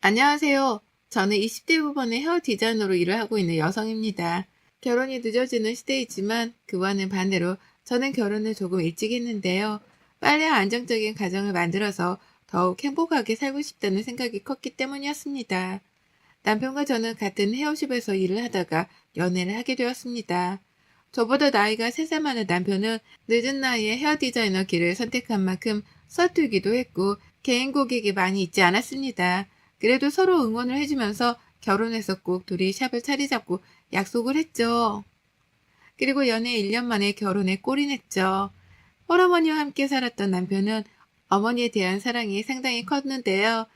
안녕하세요. 저는 20대 부분의 헤어 디자이너로 일을 하고 있는 여성입니다. 결혼이 늦어지는 시대이지만 그와는 반대로 저는 결혼을 조금 일찍 했는데요. 빨리 안정적인 가정을 만들어서 더욱 행복하게 살고 싶다는 생각이 컸기 때문이었습니다. 남편과 저는 같은 헤어숍에서 일을 하다가 연애를 하게 되었습니다. 저보다 나이가 3살 많은 남편은 늦은 나이에 헤어 디자이너 길을 선택한 만큼 서툴기도 했고 개인 고객이 많이 있지 않았습니다. 그래도 서로 응원을 해주면서 결혼해서 꼭 둘이 샵을 차리 잡고 약속을 했죠. 그리고 연애 1년 만에 결혼에 꼴이냈죠. 홀어머니와 함께 살았던 남편은 어머니에 대한 사랑이 상당히 컸는데요.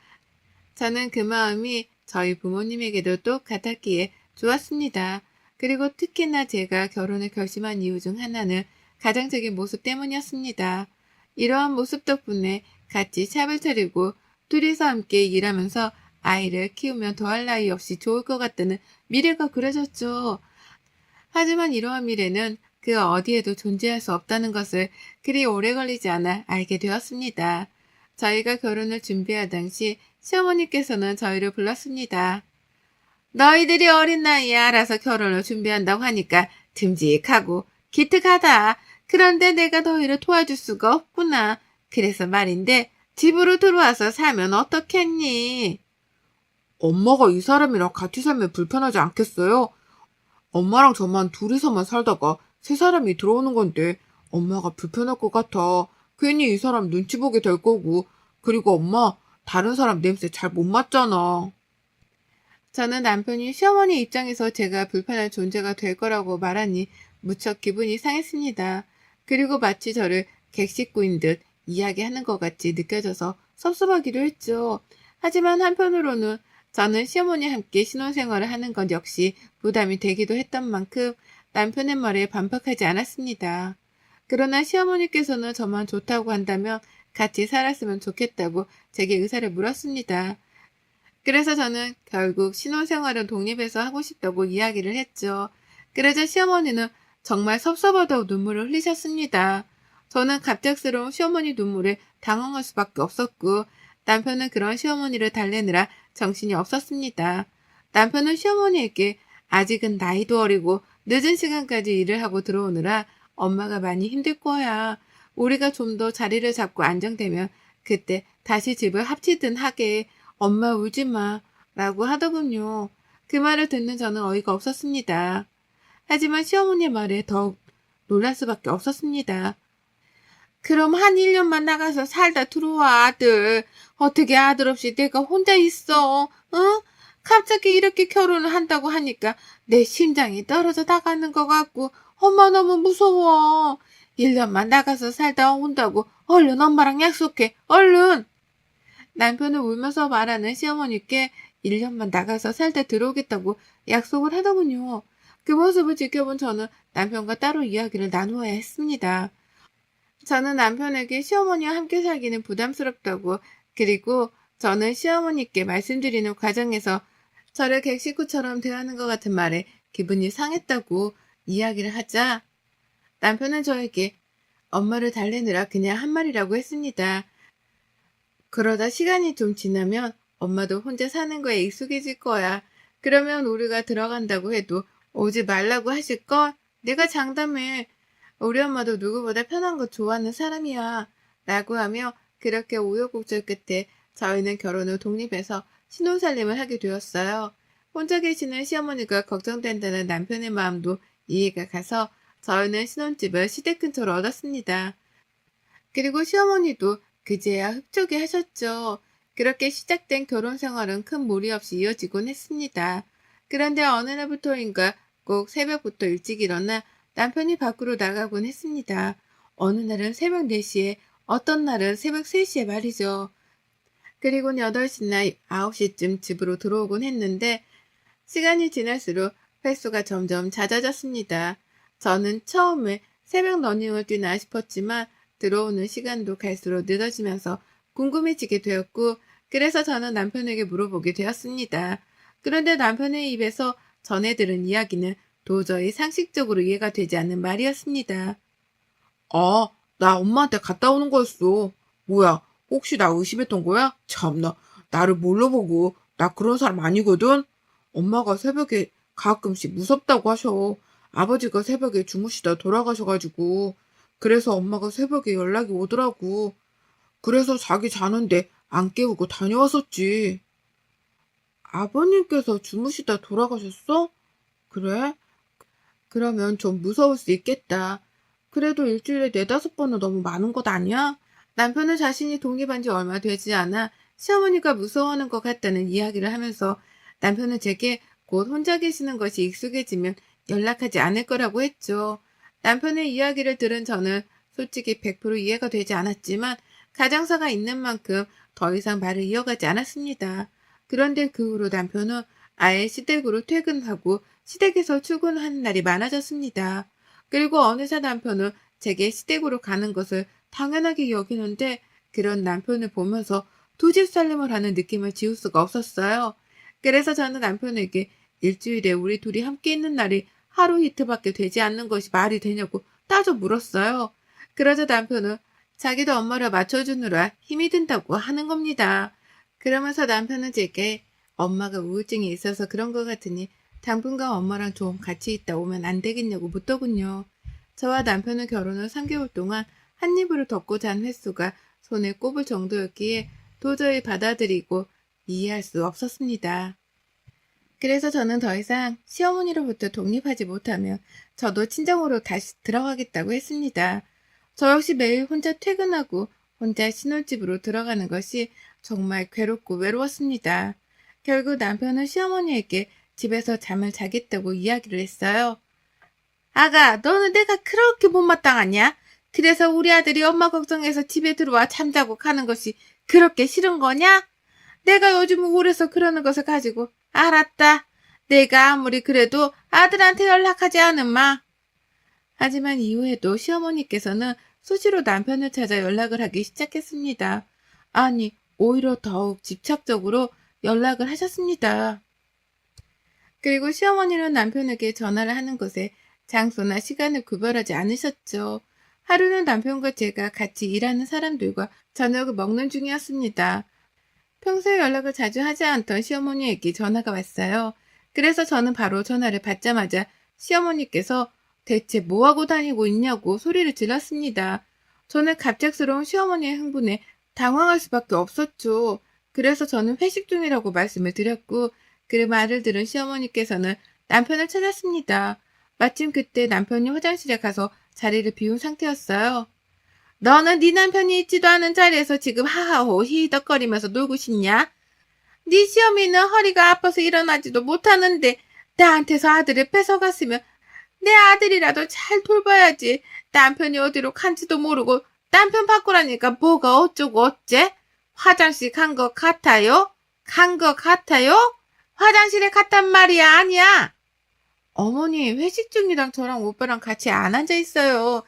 저는 그 마음이 저희 부모님에게도 똑같았기에 좋았습니다. 그리고 특히나 제가 결혼을 결심한 이유 중 하나는 가장적인 모습 때문이었습니다. 이러한 모습 덕분에 같이 샵을 차리고 둘이서 함께 일하면서 아이를 키우면 더할 나위 없이 좋을 것 같다는 미래가 그려졌죠. 하지만 이러한 미래는 그 어디에도 존재할 수 없다는 것을 그리 오래 걸리지 않아 알게 되었습니다. 저희가 결혼을 준비할 당시 시어머니께서는 저희를 불렀습니다. 너희들이 어린 나이에 알아서 결혼을 준비한다고 하니까 듬직하고 기특하다. 그런데 내가 너희를 도와줄 수가 없구나. 그래서 말인데 집으로 들어와서 살면 어떻겠니? 엄마가 이 사람이랑 같이 살면 불편하지 않겠어요? 엄마랑 저만 둘이서만 살다가 세 사람이 들어오는 건데 엄마가 불편할 것 같아. 괜히 이 사람 눈치 보게 될 거고. 그리고 엄마, 다른 사람 냄새 잘 못 맡잖아. 저는 남편이 시어머니 입장에서 제가 불편한 존재가 될 거라고 말하니 무척 기분이 상했습니다. 그리고 마치 저를 객식구인 듯 이야기하는 것 같이 느껴져서 섭섭하기도 했죠. 하지만 한편으로는 저는 시어머니와 함께 신혼생활을 하는 건 역시 부담이 되기도 했던 만큼 남편의 말에 반박하지 않았습니다. 그러나 시어머니께서는 저만 좋다고 한다면 같이 살았으면 좋겠다고 제게 의사를 물었습니다. 그래서 저는 결국 신혼생활은 독립해서 하고 싶다고 이야기를 했죠. 그러자 시어머니는 정말 섭섭하다고 눈물을 흘리셨습니다. 저는 갑작스러운 시어머니 눈물에 당황할 수밖에 없었고 남편은 그런 시어머니를 달래느라 정신이 없었습니다. 남편은 시어머니에게 아직은 나이도 어리고 늦은 시간까지 일을 하고 들어오느라 엄마가 많이 힘들 거야. 우리가 좀 더 자리를 잡고 안정되면 그때 다시 집을 합치든 하게 엄마 울지 마. 라고 하더군요. 그 말을 듣는 저는 어이가 없었습니다. 하지만 시어머니의 말에 더욱 놀랄 수밖에 없었습니다. 그럼 한 1년만 나가서 살다 들어와, 아들. 어떻게 아들 없이 내가 혼자 있어, 응? 갑자기 이렇게 결혼을 한다고 하니까 내 심장이 떨어져 나가는 것 같고, 엄마 너무 무서워. 1년만 나가서 살다 온다고 얼른 엄마랑 약속해, 얼른! 남편은 울면서 말하는 시어머니께 1년만 나가서 살다 들어오겠다고 약속을 하더군요. 그 모습을 지켜본 저는 남편과 따로 이야기를 나누어야 했습니다. 저는 남편에게 시어머니와 함께 살기는 부담스럽다고 그리고 저는 시어머니께 말씀드리는 과정에서 저를 객식구처럼 대하는 것 같은 말에 기분이 상했다고 이야기를 하자 남편은 저에게 엄마를 달래느라 그냥 한 말이라고 했습니다. 그러다 시간이 좀 지나면 엄마도 혼자 사는 거에 익숙해질 거야. 그러면 우리가 들어간다고 해도 오지 말라고 하실 걸? 내가 장담해. 우리 엄마도 누구보다 편한 거 좋아하는 사람이야. 라고 하며 그렇게 우여곡절 끝에 저희는 결혼 후 독립해서 신혼살림을 하게 되었어요. 혼자 계시는 시어머니가 걱정된다는 남편의 마음도 이해가 가서 저희는 신혼집을 시댁 근처로 얻었습니다. 그리고 시어머니도 그제야 흡족해 하셨죠. 그렇게 시작된 결혼 생활은 큰 무리 없이 이어지곤 했습니다. 그런데 어느 날부터인가 꼭 새벽부터 일찍 일어나 남편이 밖으로 나가곤 했습니다. 어느 날은 새벽 4시에, 어떤 날은 새벽 3시에 말이죠. 그리고 8시나 9시쯤 집으로 들어오곤 했는데 시간이 지날수록 횟수가 점점 잦아졌습니다. 저는 처음에 새벽 러닝을 뛰나 싶었지만 들어오는 시간도 갈수록 늦어지면서 궁금해지게 되었고 그래서 저는 남편에게 물어보게 되었습니다. 그런데 남편의 입에서 전해 들은 이야기는 도저히 상식적으로 이해가 되지 않는 말이었습니다. 아, 나 엄마한테 갔다 오는 거였어. 뭐야, 혹시 나 의심했던 거야? 참나, 나를 뭘로 보고 나 그런 사람 아니거든? 엄마가 새벽에 가끔씩 무섭다고 하셔. 아버지가 새벽에 주무시다 돌아가셔가지고. 그래서 엄마가 새벽에 연락이 오더라고. 그래서 자기 자는데 안 깨우고 다녀왔었지. 아버님께서 주무시다 돌아가셨어? 그래? 그러면 좀 무서울 수 있겠다. 그래도 일주일에 네다섯 번은 너무 많은 것 아니야? 남편은 자신이 독립한 지 얼마 되지 않아 시어머니가 무서워하는 것 같다는 이야기를 하면서 남편은 제게 곧 혼자 계시는 것이 익숙해지면 연락하지 않을 거라고 했죠. 남편의 이야기를 들은 저는 솔직히 100% 이해가 되지 않았지만 가장사가 있는 만큼 더 이상 말을 이어가지 않았습니다. 그런데 그 후로 남편은 아예 시댁으로 퇴근하고 시댁에서 출근하는 날이 많아졌습니다. 그리고 어느새 남편은 제게 시댁으로 가는 것을 당연하게 여기는데 그런 남편을 보면서 두 집 살림을 하는 느낌을 지울 수가 없었어요. 그래서 저는 남편에게 일주일에 우리 둘이 함께 있는 날이 하루 이틀밖에 되지 않는 것이 말이 되냐고 따져 물었어요. 그러자 남편은 자기도 엄마를 맞춰주느라 힘이 든다고 하는 겁니다. 그러면서 남편은 제게 엄마가 우울증이 있어서 그런 것 같으니 당분간 엄마랑 좀 같이 있다 오면 안 되겠냐고 묻더군요. 저와 남편은 결혼 후 3개월 동안 한 입으로 덮고 잔 횟수가 손에 꼽을 정도였기에 도저히 받아들이고 이해할 수 없었습니다. 그래서 저는 더 이상 시어머니로부터 독립하지 못하며 저도 친정으로 다시 들어가겠다고 했습니다. 저 역시 매일 혼자 퇴근하고 혼자 신혼집으로 들어가는 것이 정말 괴롭고 외로웠습니다. 결국 남편은 시어머니에게 집에서 잠을 자겠다고 이야기를 했어요. 아가, 너는 내가 그렇게 못마땅하냐? 그래서 우리 아들이 엄마 걱정해서 집에 들어와 잠자고 가는 것이 그렇게 싫은 거냐? 내가 요즘 우울해서 그러는 것을 가지고 알았다. 내가 아무리 그래도 아들한테 연락하지 않은마. 하지만 이후에도 시어머니께서는 수시로 남편을 찾아 연락을 하기 시작했습니다. 아니, 오히려 더욱 집착적으로 연락을 하셨습니다. 그리고 시어머니는 남편에게 전화를 하는 것에 장소나 시간을 구별하지 않으셨죠. 하루는 남편과 제가 같이 일하는 사람들과 저녁을 먹는 중이었습니다. 평소에 연락을 자주 하지 않던 시어머니에게 전화가 왔어요. 그래서 저는 바로 전화를 받자마자 시어머니께서 대체 뭐하고 다니고 있냐고 소리를 질렀습니다. 저는 갑작스러운 시어머니의 흥분에 당황할 수밖에 없었죠. 그래서 저는 회식 중이라고 말씀을 드렸고 그 말을 들은 시어머니께서는 남편을 찾았습니다. 마침 그때 남편이 화장실에 가서 자리를 비운 상태였어요. 너는 네 남편이 있지도 않은 자리에서 지금 하하호 히덕거리면서 놀고 싶냐? 네 시어미는 허리가 아파서 일어나지도 못하는데 나한테서 아들을 뺏어갔으면 내 아들이라도 잘 돌봐야지. 남편이 어디로 간지도 모르고 남편 바꾸라니까 뭐가 어쩌고 어째? 화장실 간 것 같아요? 간 것 같아요? 화장실에 갔단 말이야 아니야. 어머니 회식 중이랑 저랑 오빠랑 같이 안 앉아 있어요.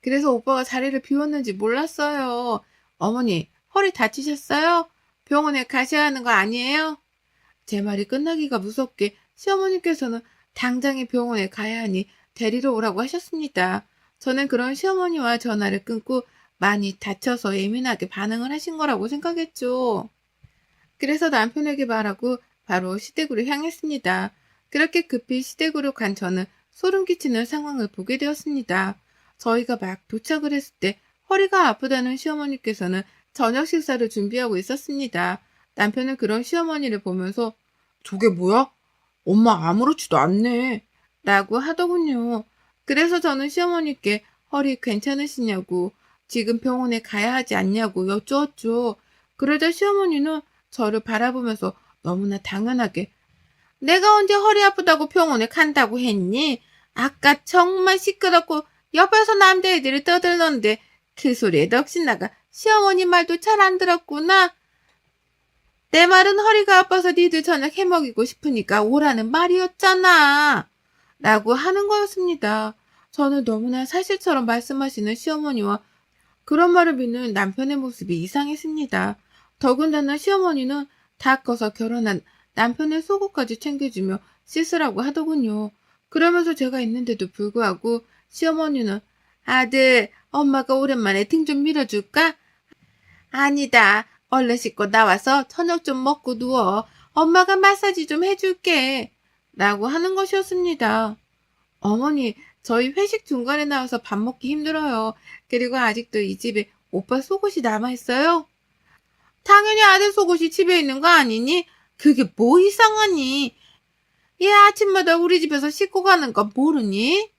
그래서 오빠가 자리를 비웠는지 몰랐어요. 어머니 허리 다치셨어요? 병원에 가셔야 하는 거 아니에요? 제 말이 끝나기가 무섭게 시어머니께서는 당장에 병원에 가야 하니 데리러 오라고 하셨습니다. 저는 그런 시어머니와 전화를 끊고 많이 다쳐서 예민하게 반응을 하신 거라고 생각했죠. 그래서 남편에게 말하고 바로 시댁으로 향했습니다. 그렇게 급히 시댁으로 간 저는 소름 끼치는 상황을 보게 되었습니다. 저희가 막 도착을 했을 때 허리가 아프다는 시어머니께서는 저녁 식사를 준비하고 있었습니다. 남편은 그런 시어머니를 보면서 저게 뭐야? 엄마 아무렇지도 않네. 라고 하더군요. 그래서 저는 시어머니께 허리 괜찮으시냐고 지금 병원에 가야 하지 않냐고 여쭈었죠. 그러자 시어머니는 저를 바라보면서 너무나 당연하게 내가 언제 허리 아프다고 병원에 간다고 했니? 아까 정말 시끄럽고 옆에서 남자애들이 떠들던데 그 소리에 넋이 나가 시어머니 말도 잘 안 들었구나. 내 말은 허리가 아파서 니들 저녁 해먹이고 싶으니까 오라는 말이었잖아. 라고 하는 거였습니다. 저는 너무나 사실처럼 말씀하시는 시어머니와 그런 말을 믿는 남편의 모습이 이상했습니다. 더군다나 시어머니는 다 커서 결혼한 남편의 속옷까지 챙겨주며 씻으라고 하더군요. 그러면서 제가 있는데도 불구하고 시어머니는 아들, 엄마가 오랜만에 등 좀 밀어줄까? 아니다. 얼른 씻고 나와서 저녁 좀 먹고 누워. 엄마가 마사지 좀 해줄게. 라고 하는 것이었습니다. 어머니, 저희 회식 중간에 나와서 밥 먹기 힘들어요. 그리고 아직도 이 집에 오빠 속옷이 남아있어요? 당연히 아들 속옷이 집에 있는 거 아니니? 그게 뭐 이상하니? 얘 아침마다 우리 집에서 씻고 가는 거 모르니?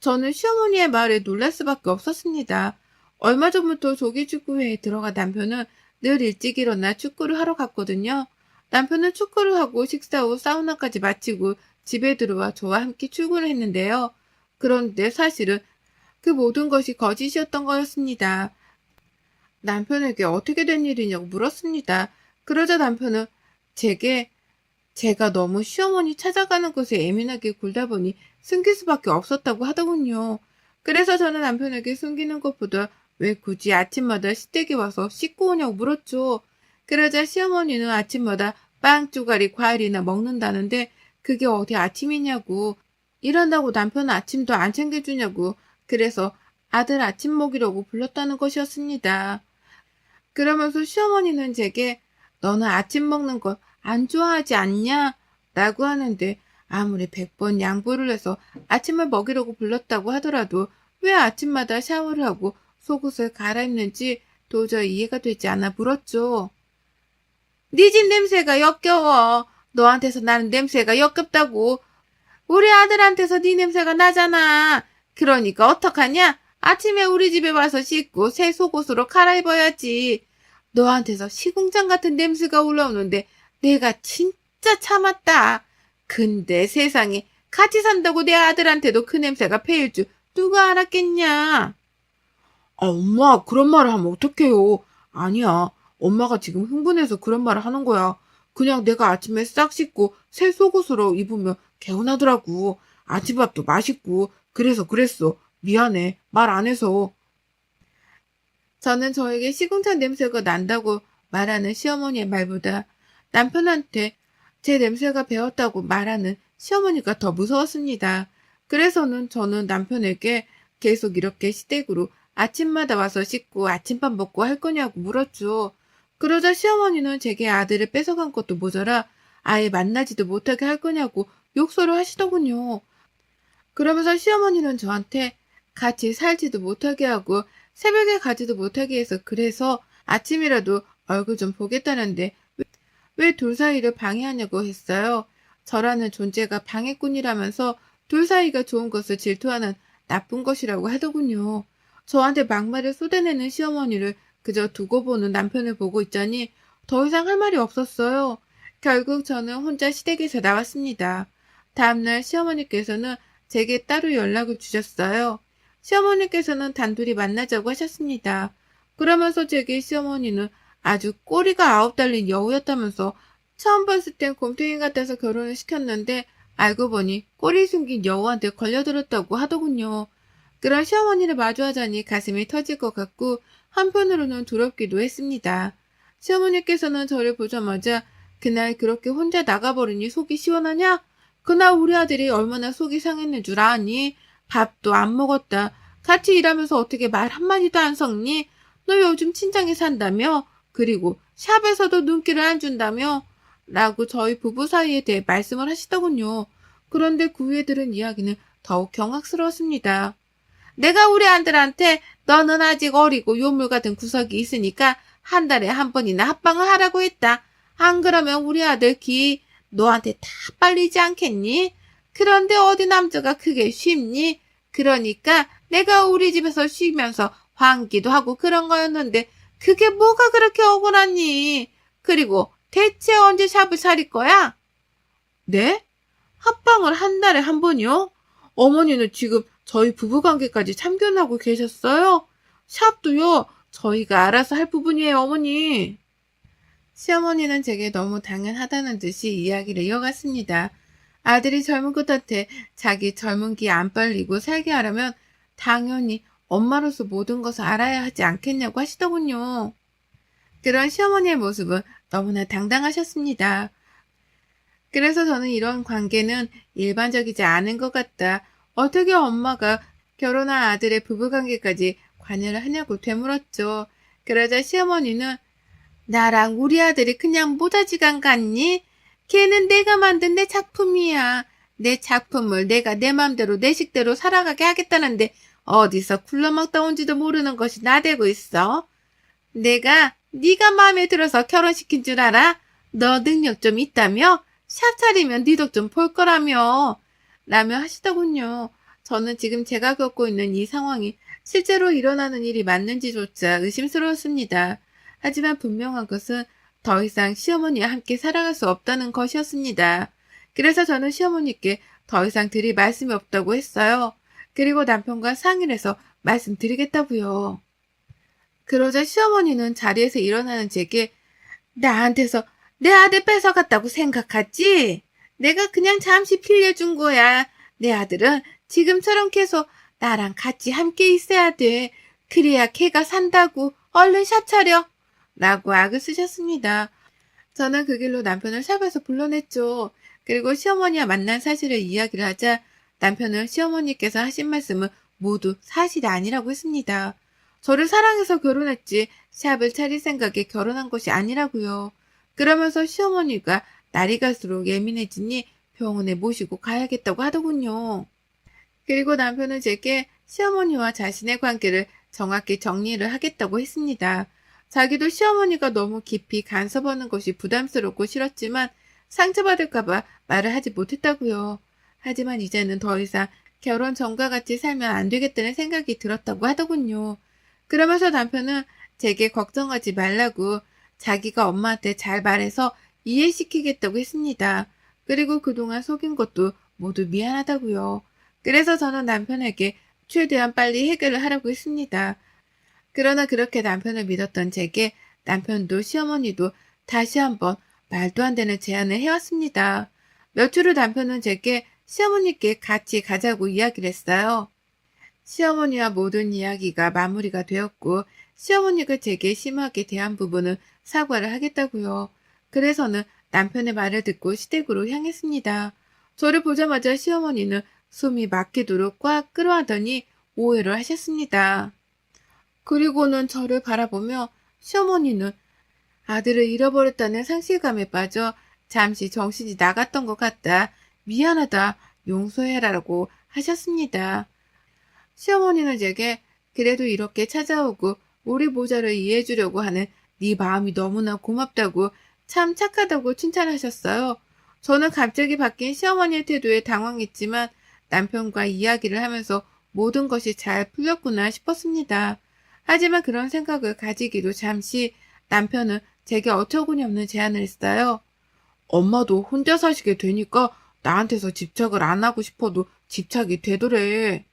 저는 시어머니의 말에 놀랄 수밖에 없었습니다. 얼마 전부터 조기축구회에 들어간 남편은 늘 일찍 일어나 축구를 하러 갔거든요. 남편은 축구를 하고 식사 후 사우나까지 마치고 집에 들어와 저와 함께 출근을 했는데요. 그런데 사실은 그 모든 것이 거짓이었던 거였습니다. 남편에게 어떻게 된 일이냐고 물었습니다. 그러자 남편은 제게 제가 너무 시어머니 찾아가는 곳에 예민하게 굴다 보니 숨길 수밖에 없었다고 하더군요. 그래서 저는 남편에게 숨기는 것보다 왜 굳이 아침마다 시댁에 와서 씻고 오냐고 물었죠. 그러자 시어머니는 아침마다 빵 쪼가리 과일이나 먹는다는데 그게 어디 아침이냐고 일한다고 남편은 아침도 안 챙겨주냐고 그래서 아들 아침 먹이려고 불렀다는 것이었습니다. 그러면서 시어머니는 제게 너는 아침 먹는 거안 좋아하지 않냐? 라고 하는데 아무리 백번 양보를 해서 아침을 먹이려고 불렀다고 하더라도 왜 아침마다 샤워를 하고 속옷을 갈아입는지 도저히 이해가 되지 않아 물었죠. 네 집 냄새가 역겨워. 너한테서 나는 냄새가 역겹다고. 우리 아들한테서 네 냄새가 나잖아. 그러니까 어떡하냐? 아침에 우리 집에 와서 씻고 새 속옷으로 갈아입어야지. 너한테서 시궁장 같은 냄새가 올라오는데 내가 진짜 참았다. 근데 세상에 같이 산다고 내 아들한테도 그 냄새가 배일 줄 누가 알았겠냐? 아, 엄마, 그런 말을 하면 어떡해요. 아니야. 엄마가 지금 흥분해서 그런 말을 하는 거야. 그냥 내가 아침에 싹 씻고 새 속옷으로 입으면 개운하더라고. 아침밥도 맛있고. 그래서 그랬어. 미안해. 말 안 해서. 저는 저에게 시궁창 냄새가 난다고 말하는 시어머니의 말보다 남편한테 제 냄새가 배었다고 말하는 시어머니가 더 무서웠습니다. 그래서는 저는 남편에게 계속 이렇게 시댁으로 아침마다 와서 씻고 아침밥 먹고 할 거냐고 물었죠. 그러자 시어머니는 제게 아들을 뺏어간 것도 모자라 아예 만나지도 못하게 할 거냐고 욕설을 하시더군요. 그러면서 시어머니는 저한테 같이 살지도 못하게 하고 새벽에 가지도 못하게 해서 그래서 아침이라도 얼굴 좀 보겠다는데 왜 둘 사이를 방해하냐고 했어요. 저라는 존재가 방해꾼이라면서 둘 사이가 좋은 것을 질투하는 나쁜 것이라고 하더군요. 저한테 막말을 쏟아내는 시어머니를 그저 두고 보는 남편을 보고 있자니 더 이상 할 말이 없었어요. 결국 저는 혼자 시댁에서 나왔습니다. 다음날 시어머니께서는 제게 따로 연락을 주셨어요. 시어머니께서는 단둘이 만나자고 하셨습니다. 그러면서 제게 시어머니는 아주 꼬리가 아홉 달린 여우였다면서 처음 봤을 땐 곰탱이 같아서 결혼을 시켰는데 알고 보니 꼬리 숨긴 여우한테 걸려들었다고 하더군요. 그런 시어머니를 마주하자니 가슴이 터질 것 같고 한편으로는 두렵기도 했습니다. 시어머니께서는 저를 보자마자 그날 그렇게 혼자 나가버리니 속이 시원하냐? 그날 우리 아들이 얼마나 속이 상했는 줄 아니? 밥도 안 먹었다. 같이 일하면서 어떻게 말 한마디도 안 섞니? 너 요즘 친정에 산다며? 그리고 샵에서도 눈길을 안 준다며? 라고 저희 부부 사이에 대해 말씀을 하시더군요. 그런데 그 후에 들은 이야기는 더욱 경악스러웠습니다. 내가 우리 아들한테 너는 아직 어리고 요물 같은 구석이 있으니까 한 달에 한 번이나 합방을 하라고 했다. 안 그러면 우리 아들 기 너한테 다 빨리지 않겠니? 그런데 어디 남자가 그게 쉽니? 그러니까 내가 우리 집에서 쉬면서 환기도 하고 그런 거였는데 그게 뭐가 그렇게 억울하니? 그리고 대체 언제 샵을 차릴 거야? 네? 합방을 한 달에 한 번이요? 어머니는 지금 저희 부부관계까지 참견하고 계셨어요? 샵도요, 저희가 알아서 할 부분이에요, 어머니. 시어머니는 제게 너무 당연하다는 듯이 이야기를 이어갔습니다. 아들이 젊은 끝한테 자기 젊은 기 안 빨리고 살게 하려면 당연히 엄마로서 모든 것을 알아야 하지 않겠냐고 하시더군요. 그런 시어머니의 모습은 너무나 당당하셨습니다. 그래서 저는 이런 관계는 일반적이지 않은 것 같다. 어떻게 엄마가 결혼한 아들의 부부관계까지 관여를 하냐고 되물었죠. 그러자 시어머니는 나랑 우리 아들이 그냥 모자지간 같니? 걔는 내가 만든 내 작품이야. 내 작품을 내가 내 맘대로 내 식대로 살아가게 하겠다는데 어디서 굴러먹다 온지도 모르는 것이 나대고 있어. 내가 네가 마음에 들어서 결혼시킨 줄 알아? 너 능력 좀 있다며? 샵 차리면 네 덕 좀 볼 거라며. 라며 하시더군요. 저는 지금 제가 겪고 있는 이 상황이 실제로 일어나는 일이 맞는지조차 의심스러웠습니다. 하지만 분명한 것은 더 이상 시어머니와 함께 살아갈 수 없다는 것이었습니다. 그래서 저는 시어머니께 더 이상 드릴 말씀이 없다고 했어요. 그리고 남편과 상의를 해서 말씀드리겠다고요. 그러자 시어머니는 자리에서 일어나는 제게 나한테서 내 아들 뺏어갔다고 생각하지? 내가 그냥 잠시 빌려준 거야. 내 아들은 지금처럼 계속 나랑 같이 함께 있어야 돼. 그래야 걔가 산다고. 얼른 샵 차려. 라고 악을 쓰셨습니다. 저는 그 길로 남편을 샵에서 불러냈죠. 그리고 시어머니와 만난 사실을 이야기를 하자 남편은 시어머니께서 하신 말씀은 모두 사실이 아니라고 했습니다. 저를 사랑해서 결혼했지 샵을 차릴 생각에 결혼한 것이 아니라고요. 그러면서 시어머니가 날이 갈수록 예민해지니 병원에 모시고 가야겠다고 하더군요. 그리고 남편은 제게 시어머니와 자신의 관계를 정확히 정리를 하겠다고 했습니다. 자기도 시어머니가 너무 깊이 간섭하는 것이 부담스럽고 싫었지만 상처받을까봐 말을 하지 못했다고요. 하지만 이제는 더 이상 결혼 전과 같이 살면 안 되겠다는 생각이 들었다고 하더군요. 그러면서 남편은 제게 걱정하지 말라고 자기가 엄마한테 잘 말해서 이해시키겠다고 했습니다. 그리고 그동안 속인 것도 모두 미안하다고요. 그래서 저는 남편에게 최대한 빨리 해결을 하라고 했습니다. 그러나 그렇게 남편을 믿었던 제게 남편도 시어머니도 다시 한번 말도 안 되는 제안을 해왔습니다. 며칠 후 남편은 제게 시어머니께 같이 가자고 이야기를 했어요. 시어머니와 모든 이야기가 마무리가 되었고 시어머니가 제게 심하게 대한 부분은 사과를 하겠다고요. 그래서는 남편의 말을 듣고 시댁으로 향했습니다. 저를 보자마자 시어머니는 숨이 막히도록 꽉 끌어하더니 오해를 하셨습니다. 그리고는 저를 바라보며 시어머니는 아들을 잃어버렸다는 상실감에 빠져 잠시 정신이 나갔던 것 같다. 미안하다. 용서해라라고 하셨습니다. 시어머니는 제게 그래도 이렇게 찾아오고 우리 모자를 이해해 주려고 하는 네 마음이 너무나 고맙다고 참 착하다고 칭찬하셨어요. 저는 갑자기 바뀐 시어머니의 태도에 당황했지만 남편과 이야기를 하면서 모든 것이 잘 풀렸구나 싶었습니다. 하지만 그런 생각을 가지기도 잠시 남편은 제게 어처구니 없는 제안을 했어요. 엄마도 혼자 사시게 되니까 나한테서 집착을 안 하고 싶어도 집착이 되더래.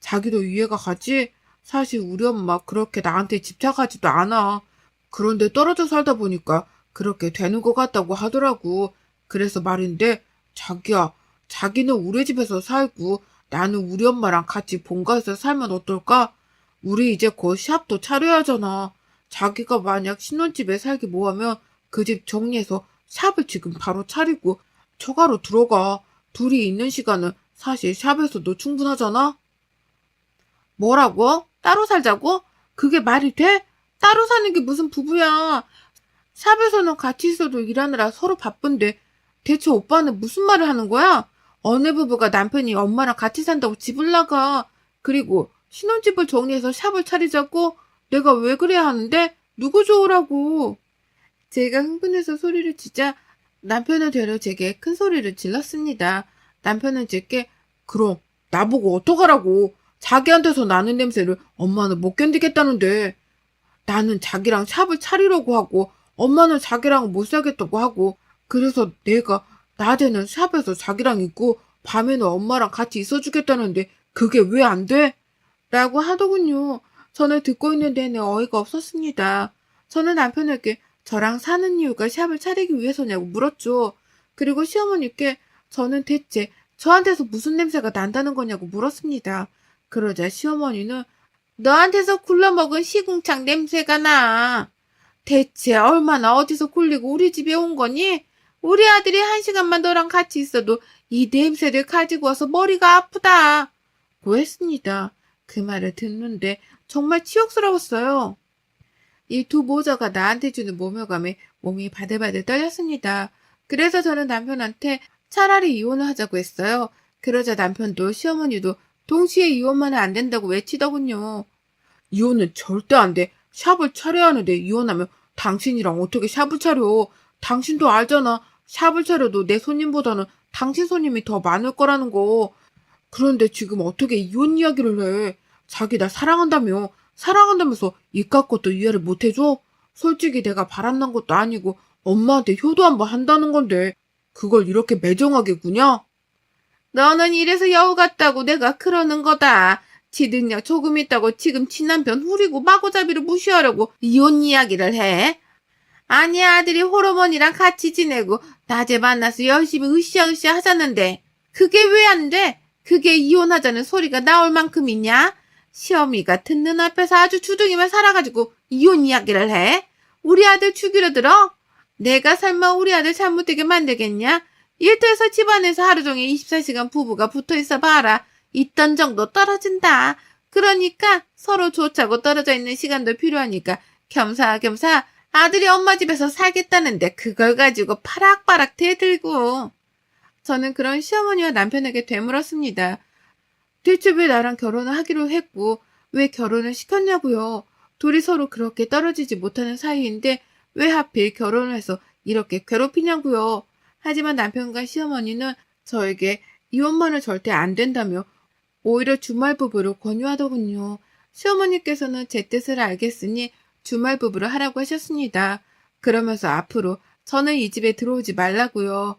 자기도 이해가 가지? 사실 우리 엄마 그렇게 나한테 집착하지도 않아. 그런데 떨어져 살다 보니까 그렇게 되는 것 같다고 하더라고. 그래서 말인데, 자기야, 자기는 우리 집에서 살고 나는 우리 엄마랑 같이 본가에서 살면 어떨까? 우리 이제 곧 샵도 차려야 하잖아. 자기가 만약 신혼집에 살기 뭐하면 그 집 정리해서 샵을 지금 바로 차리고 처가로 들어가. 둘이 있는 시간은 사실 샵에서도 충분하잖아? 뭐라고? 따로 살자고? 그게 말이 돼? 따로 사는 게 무슨 부부야. 샵에서는 같이 있어도 일하느라 서로 바쁜데 대체 오빠는 무슨 말을 하는 거야? 어느 부부가 남편이 엄마랑 같이 산다고 집을 나가. 그리고 신혼집을 정리해서 샵을 차리자고? 내가 왜 그래야 하는데? 누구 좋으라고? 제가 흥분해서 소리를 치자 남편은 되려 제게 큰 소리를 질렀습니다. 남편은 제게 그럼 나보고 어떡하라고 자기한테서 나는 냄새를 엄마는 못 견디겠다는데 나는 자기랑 샵을 차리려고 하고 엄마는 자기랑 못 살겠다고 하고 그래서 내가 낮에는 샵에서 자기랑 있고 밤에는 엄마랑 같이 있어주겠다는데 그게 왜 안 돼? 라고 하더군요. 저는 듣고 있는 내내 어이가 없었습니다. 저는 남편에게 저랑 사는 이유가 샵을 차리기 위해서냐고 물었죠. 그리고 시어머니께 저는 대체 저한테서 무슨 냄새가 난다는 거냐고 물었습니다. 그러자 시어머니는 너한테서 굴러먹은 시궁창 냄새가 나. 대체 얼마나 어디서 굴리고 우리 집에 온 거니? 우리 아들이 한 시간만 너랑 같이 있어도 이 냄새를 가지고 와서 머리가 아프다. 고 했습니다. 그 말을 듣는데 정말 치욕스러웠어요. 이 두 모자가 나한테 주는 모멸감에 몸이 바들바들 떨렸습니다. 그래서 저는 남편한테 차라리 이혼을 하자고 했어요. 그러자 남편도 시어머니도 동시에 이혼만은 안 된다고 외치더군요. 이혼은 절대 안 돼. 샵을 차려야 하는데 이혼하면 당신이랑 어떻게 샵을 차려? 당신도 알잖아. 샵을 차려도 내 손님보다는 당신 손님이 더 많을 거라는 거. 그런데 지금 어떻게 이혼 이야기를 해? 자기 나 사랑한다며. 사랑한다면서 이깟 것도 이해를 못 해줘? 솔직히 내가 바람난 것도 아니고 엄마한테 효도 한번 한다는 건데 그걸 이렇게 매정하게 구냐? 너는 이래서 여우 같다고 내가 그러는 거다. 지 능력 조금 있다고 지금 친남편 후리고 마구잡이로 무시하려고 이혼 이야기를 해? 아니 아들이 호르몬이랑 같이 지내고 낮에 만나서 열심히 으쌰으쌰 하자는데 그게 왜 안 돼? 그게 이혼하자는 소리가 나올 만큼이냐? 시어미가 듣는 앞에서 아주 주둥이만 살아가지고 이혼 이야기를 해? 우리 아들 죽이려 들어? 내가 설마 우리 아들 잘못되게 만들겠냐? 일터에서 집안에서 하루 종일 24시간 부부가 붙어 있어 봐라. 있던 정도 떨어진다. 그러니까 서로 좋자고 떨어져 있는 시간도 필요하니까 겸사겸사 아들이 엄마 집에서 살겠다는데 그걸 가지고 파락파락 대들고. 저는 그런 시어머니와 남편에게 되물었습니다. 대체 왜 나랑 결혼을 하기로 했고 왜 결혼을 시켰냐고요. 둘이 서로 그렇게 떨어지지 못하는 사이인데 왜 하필 결혼을 해서 이렇게 괴롭히냐고요. 하지만 남편과 시어머니는 저에게 이혼만은 절대 안 된다며 오히려 주말 부부를 권유하더군요. 시어머니께서는 제 뜻을 알겠으니 주말 부부를 하라고 하셨습니다. 그러면서 앞으로 저는 이 집에 들어오지 말라고요.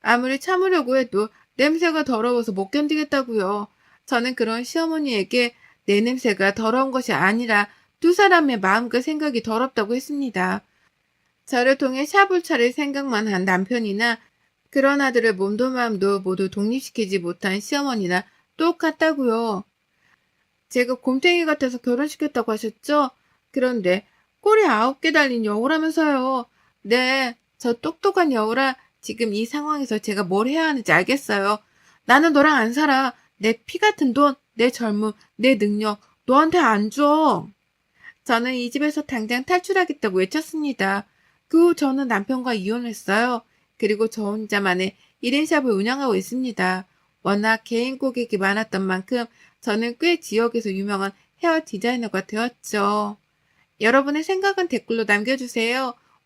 아무리 참으려고 해도 냄새가 더러워서 못 견디겠다고요. 저는 그런 시어머니에게 내 냄새가 더러운 것이 아니라 두 사람의 마음과 생각이 더럽다고 했습니다. 저를 통해 샵을 차릴 생각만 한 남편이나 그런 아들의 몸도 마음도 모두 독립시키지 못한 시어머니나 똑같다고요. 제가 곰탱이 같아서 결혼시켰다고 하셨죠? 그런데 꼬리 아홉 개 달린 여우라면서요. 네, 저 똑똑한 여우라 지금 이 상황에서 제가 뭘 해야 하는지 알겠어요. 나는 너랑 안 살아. 내 피 같은 돈, 내 젊음, 내 능력 너한테 안 줘. 저는 이 집에서 당장 탈출하겠다고 외쳤습니다. 그 후 저는 남편과 이혼했어요. 그리고 저 혼자만의 1인샵을 운영하고 있습니다. 워낙 개인 고객이 많았던 만큼 저는 꽤 지역에서 유명한 헤어 디자이너가 되었죠. 여러분의 생각은 댓글로 남겨주세요.